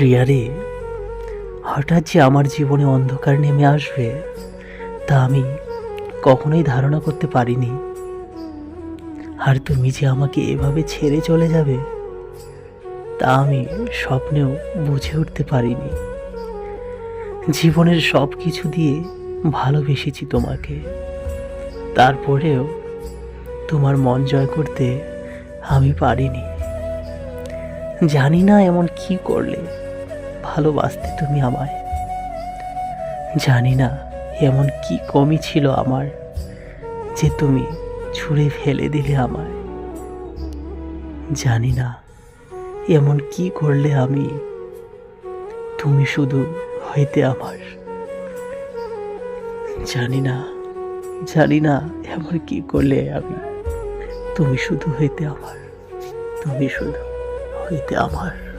প্রিয়ারে হঠাৎ যে আমার জীবনে অন্ধকার নেমে আসবে, তা আমি কখনোই ধারণা করতে পারিনি। আর তুমি যে আমাকে এভাবে ছেড়ে চলে যাবে, তা আমি স্বপ্নেও বুঝে উঠতে পারিনি। জীবনের সব কিছু দিয়ে ভালোবেসেছি তোমাকে। তারপরেও তোমার মন জয় করতে আমি পারিনি। জানি না এমন কি করলে। ভালোবাসতে তুমি আমায়। জানি না এমন কি কমই ছিল আমার যে তুমি ছুঁড়ে ফেলে দিলে আমায়। জানি না এমন কি করলে আমি, তুমি শুধু হইতে আমার। জানি না জানি না এমন কি করলে আমি, তুমি শুধু হইতে আমার, তুমি শুধু হইতে আমার।